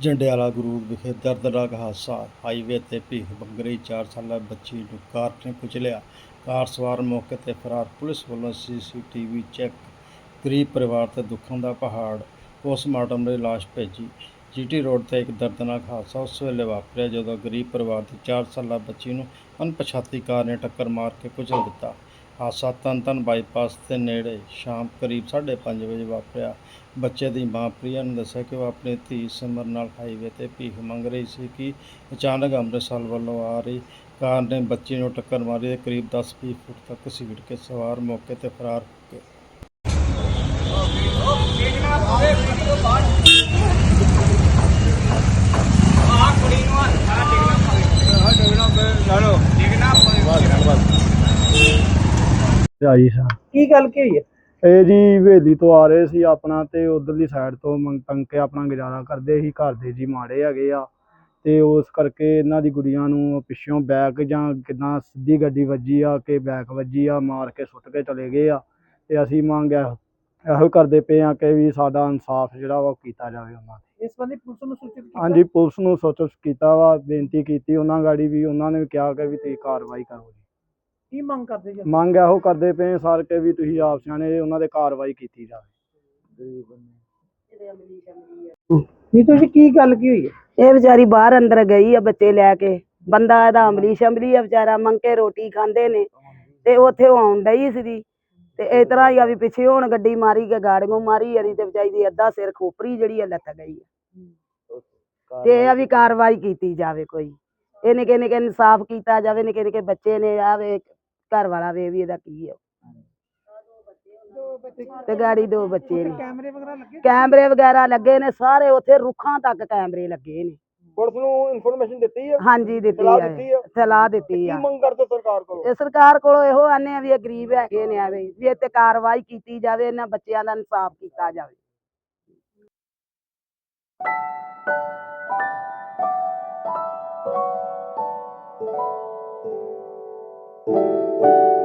Jandiala group ਵਿਖੇ ਦਰਦਨਾਕ ਹਾਦਸਾ ਹਾਈਵੇ ਤੇ ਭੀਖ ਬੰਗਰੀ 4 ਸਾਲਾ ਬੱਚੀ ਨੂੰ ਕਾਰ ਨੇ ਕੁਚਲਿਆ। ਕਾਰ ਸਵਾਰ ਮੌਕੇ ਤੇ ਫਰਾਰ, ਪੁਲਿਸ ਵੱਲੋਂ ਸੀਸੀਟੀਵੀ ਚੈੱਕ, ਗਰੀਬ ਪਰਿਵਾਰ ਤੇ ਦੁੱਖਾਂ ਦਾ ਪਹਾੜ, ਪੋਸਟਮਾਰਟਮ ਲਈ ਲਾਸ਼ ਭੇਜੀ। ਜੀਟੀ ਰੋਡ ਤੇ ਇੱਕ ਦਰਦਨਾਕ ਹਾਦਸਾ ਉਸ ਵੇਲੇ ਵਾਪਰਿਆ ਜਦੋਂ ਗਰੀਬ ਪਰਿਵਾਰ ਦੀ 4 ਸਾਲਾ ਬੱਚੀ ਨੂੰ ਅਣਪਛਾਤੀ ਕਾਰ ਨੇ ਟੱਕਰ ਮਾਰ ਕੇ ਕੁਚਲ ਦਿੱਤਾ। ਹਾਦਸਾ ਤਨਤਨ ਬਾਈਪਾਸ ਦੇ ਨੇੜੇ ਸ਼ਾਮ ਕਰੀਬ 5:30 ਵਜੇ ਵਾਪਰਿਆ। ਬੱਚੇ ਦੀ ਮਾਂ ਪ੍ਰਿਆ ਨੇ ਦੱਸਿਆ ਕਿ ਉਹ ਆਪਣੀ ਧੀ ਸਿਮਰ ਨਾਲ ਹਾਈਵੇ ਤੇ ਭੀਖ ਮੰਗ ਰਹੀ ਸੀ ਕਿ ਅਚਾਨਕ ਅੰਮ੍ਰਿਤਸਰ ਵੱਲੋਂ ਆ ਰਹੀ ਕਾਰ ਨੇ ਬੱਚੀ ਨੂੰ ਟੱਕਰ ਮਾਰੀ ਤੇ ਕਰੀਬ 10-20 ਫੁੱਟ ਤੱਕ ਸੀਟ ਕੇ ਸਵਾਰ ਮੌਕੇ ਤੇ ਫਰਾਰ ਹੋ ਗਏ। ਆਈ ਸਾ। ਕੀ ਗੱਲ ਕੀ ਹੋਈ ਹੈ? ਇਹ ਜੀ ਹਵੇਲੀ ਤੋਂ ਆ ਰਹੇ ਸੀ ਆਪਣਾ ਤੇ ਉਧਰਲੀ ਸਾਈਡ ਤੋਂ ਮੰਗ ਤੰਗ ਕੇ ਆਪਣਾ ਗੁਜ਼ਾਰਾ ਕਰਦੇ ਸੀ ਘਰ ਦੇ ਜੀ ਮਾੜੇ ਹੈਗੇ ਆ। ਤੇ ਉਸ ਕਰਕੇ ਇਹਨਾਂ ਦੀ ਗੁੜੀਆਂ ਨੂੰ ਪਿੱਛੋਂ ਬੈਕ ਜਾਂ ਕਿਦਾਂ ਸਿੱਧੀ ਗੱਡੀ ਵੱਜੀ ਆ ਕਿ ਬੈਕ ਵੱਜੀ ਆ ਮਾਰ ਕੇ ਸੁੱਟ ਕੇ ਚਲੇ ਗਏ ਆ। ਤੇ ਅਸੀਂ ਮੰਗ ਇਹੋ ਕਰਦੇ ਪਏ ਆ ਕਿ ਵੀ ਸਾਡਾ ਇਨਸਾਫ ਜਿਹੜਾ ਵਾ ਉਹ ਕੀਤਾ ਜਾਵੇ ਉਹਨਾਂ ਤੇ। ਇਸ ਬੰਦੇ ਪੁਲਿਸ ਨੂੰ ਸੂਚਿਤ ਕੀਤਾ? ਹਾਂਜੀ ਪੁਲਿਸ ਨੂੰ ਸੋਚੋ ਕੀਤਾ ਵਾ ਬੇਨਤੀ ਕੀਤੀ ਉਹਨਾਂ ਗਾੜੀ ਵੀ ਉਹਨਾਂ ਨੇ ਵੀ ਕਿਹਾ ਕਿ ਵੀ ਤੁਸੀਂ ਕਾਰਵਾਈ ਕਰੋ ਜੀ। ਕੀ ਮੰਗ ਕਰਦੇ ਜੀ? ਮੰਗ ਇਹੋ ਕਰਦੇ ਪਏ ਸਰ ਕਿ ਵੀ ਤੁਸੀਂ ਆਪ ਸਿਆਣੇ ਉਹਨਾਂ ਦੇ ਕਾਰਵਾਈ ਕੀਤੀ ਜਾਵੇ। ਨੀਤੂ ਜੀ ਕੀ ਗੱਲ ਕੀ ਹੋਈ ਹੈ? ਇਹ ਵਿਚਾਰੀ ਬਾਹਰ ਅੰਦਰ ਗਈ ਆ ਬੱਚੇ ਲੈ ਕੇ। ਬੰਦਾ ਇਹਦਾ ਅਮਲੀ ਸ਼ਮਲੀ ਆ ਵਿਚਾਰਾ ਮੰਗ ਕੇ ਰੋਟੀ ਖਾਂਦੇ ਨੇ। ਤੇ ਉੱਥੇ ਉਹ ਆਉਣ ਡਈ ਸੀਗੀ। ਤੇ ਇਸ ਤਰ੍ਹਾਂ ਹੀ ਆ ਵੀ ਪਿੱਛੇ ਹੁਣ ਗੱਡੀ ਮਾਰੀ ਕੇ ਗਾੜੀਆਂ ਮਾਰੀ ਅਰੀ ਤੇ ਵਿਚਾਰੀ ਦੀ ਅੱਧਾ ਸਿਰ ਖੋਪਰੀ ਜਿਹੜੀ ਆ ਲੱਥ ਗਈ ਆ। ਤੇ ਇਹ ਆ ਵੀ ਕਾਰਵਾਈ ਕੀਤੀ ਜਾਵੇ ਕੋਈ। ਇਹ ਨਿੱਕੇ ਨਿੱਕੇ ਇਨਸਾਫ ਕੀਤਾ ਜਾਵੇ ਨਿੱਕੇ ਨਿੱਕੇ ਬੱਚੇ ਨੇ ਆਵੇ ਘਰ ਵਾਲਾ ਵੇ ਵੀ ਇਹਦਾ ਕੀ ਆ। ਤੇ ਗਾੜੀ ਦੋ ਬੱਚੇ ਨੇ। ਕੈਮਰੇ ਵਗੈਰਾ ਲੱਗੇ? ਨੇ ਸਾਰੇ ਉੱਥੇ ਰੁੱਖਾਂ ਤੱਕ ਕੈਮਰੇ ਲੱਗੇ ਨੇ। ਪੁਲਿਸ ਨੂੰ ਇਨਫੋਰਮੇਸ਼ਨ ਦਿੱਤੀ ਹੈ ਹਾਂਜੀ ਦਿੱਤੀ ਹੈ ਸਲਾਹ ਦਿੱਤੀ ਹੈ ਕੀ ਮੰਗ ਕਰਦੇ ਸਰਕਾਰ ਕੋਲੋਂ? ਇਹ ਸਰਕਾਰ ਕੋਲੋਂ ਇਹੋ ਆਨੇ ਆ ਵੀ ਇਹ ਗਰੀਬ ਹੈਗੇ ਨੇ ਆਵੇ ਵੀ ਇੱਥੇ ਕਾਰਵਾਈ ਕੀਤੀ ਜਾਵੇ ਇਹਨਾਂ ਬੱਚਿਆਂ ਦਾ ਇਨਸਾਫ ਕੀਤਾ ਜਾਵੇ। you.